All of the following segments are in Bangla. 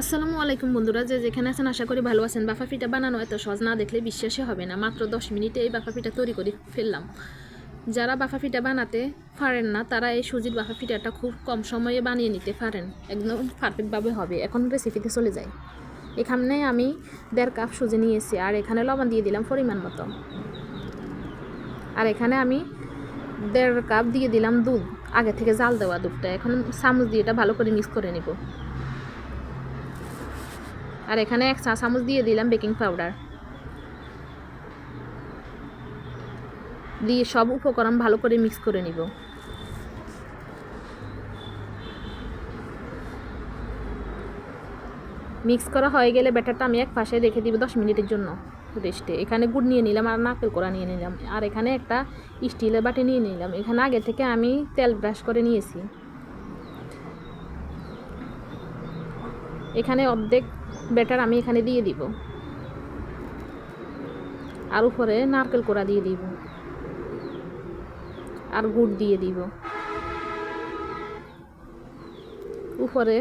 আসসালামু আলাইকুম বন্ধুরা, যে যেখানে আছেন আশা করি ভালো আছেন। বাফা পিঠা বানানো এত সহজ না দেখলে বিশ্বাসই হবে না। মাত্র দশ মিনিটে এই বাফা পিঠা তৈরি করে ফেললাম। যারা বাফা পিঠা বানাতে পারেন না, তারা এই সুজির বাফা পিঠাটা খুব কম সময়ে বানিয়ে নিতে পারেন। একদম পারফেক্টভাবে হবে। এখন রেসিপিতে চলে যাই। এখানে আমি দেড় কাপ সুজি নিয়েছি আর এখানে লবণ দিয়ে দিলাম পরিমাণ মতো। আর এখানে আমি দেড় কাপ দিয়ে দিলাম দুধ। আগে থেকে জাল দেওয়া দুধটা। এখন চামচ দিয়ে এটা ভালো করে মিক্স করে নিব। আর এখানে এক চা চামচ দিয়ে দিলাম বেকিং পাউডার। দিয়ে সব উপকরণ ভালো করে মিক্স করে নিব। মিক্স করা হয়ে গেলে ব্যাটারটা আমি এক পাশে রেখে দিব দশ মিনিটের জন্য রেস্টে। এখানে গুড় নিয়ে নিলাম আর নারকেল করা নিয়ে নিলাম। আর এখানে একটা স্টিলের বাটি নিয়ে নিলাম। এখানে আগে থেকে আমি তেল ব্রাশ করে নিয়েছি। এখানে অর্ধেক ব্যাটার আমি এখানে দিয়ে দিব। আর উপরে নারকেল কোড়া দিয়ে দিব। আর গুড় দিয়ে দিব। উপরে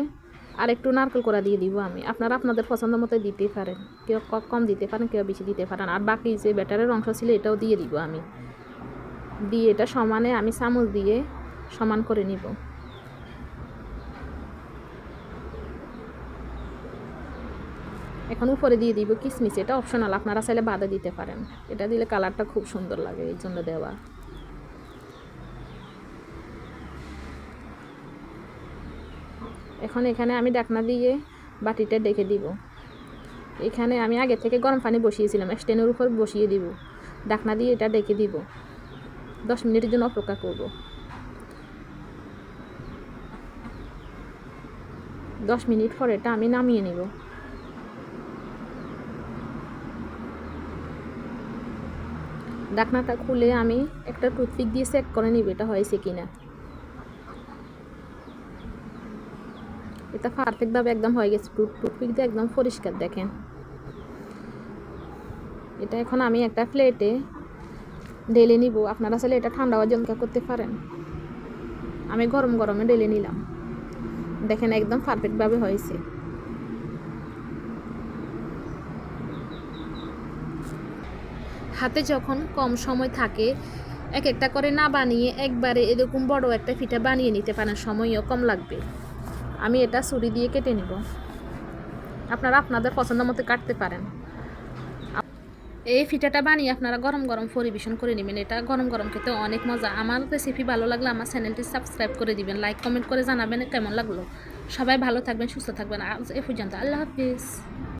আর একটু নারকেল কোড়া দিয়ে দিব আমি। আপনারা আপনাদের পছন্দ মতো দিতে পারেন। কেউ কম দিতে পারেন, কেউ বেশি দিতে পারেন। আর বাকি যে ব্যাটারের অংশ ছিল এটাও দিয়ে দিব আমি। দিয়ে এটা সমানে আমি চামচ দিয়ে সমান করে নিব। এখন উপরে দিয়ে দিব কিশমিশ এটা অপশনাল আপনারা চাইলে বাদে দিতে পারেন। এটা দিলে কালারটা খুব সুন্দর লাগে, এই জন্য দেওয়া। এখন এখানে আমি ডাকনা দিয়ে বাটিটা ডেকে দিব। এখানে আমি আগে থেকে গরম পানি বসিয়েছিলাম স্ট্যান্ডের উপর বসিয়ে দিব। ডাকনা দিয়ে এটা ডেকে দিব। দশ মিনিটের জন্য অপেক্ষা করব। দশ মিনিট পর এটা আমি নামিয়ে নিব। ডাকনাটা খুলে আমি একটা টুথপিক দিয়ে চেক করে নিব এটা হয়েছে কিনা। এটা পারফেক্টভাবে একদম হয়ে গেছে। টুথ টুথপিক দিয়ে একদম পরিষ্কার দেখেন। এটা এখন আমি একটা প্লেটে ঢেলে নিব। আপনারা চাইলে এটা ঠান্ডা হওয়ার জন্য করতে পারেন। আমি গরম গরমে ঢেলে নিলাম। দেখেন একদম পারফেক্টভাবে হয়েছে। হাতে যখন কম সময় থাকে এক একটা করে না বানিয়ে একবারে এরকম বড় একটা পিঠা বানিয়ে নিতে পারেন, সময়ও কম লাগবে। আমি এটা ছুরি দিয়ে কেটে নেব। আপনারা আপনাদের পছন্দ মতো কাটতে পারেন। এই পিঠাটা বানিয়ে আপনারা গরম গরম পরিবেশন করে নেবেন। এটা গরম গরম খেতে অনেক মজা। আমার রেসিপি ভালো লাগলে আমার চ্যানেলটি সাবস্ক্রাইব করে দিবেন। লাইক কমেন্ট করে জানাবেন কেমন লাগল। সবাই ভালো থাকবেন, সুস্থ থাকবেন। আজ এ পর্যন্ত। আল্লাহ হাফিজ।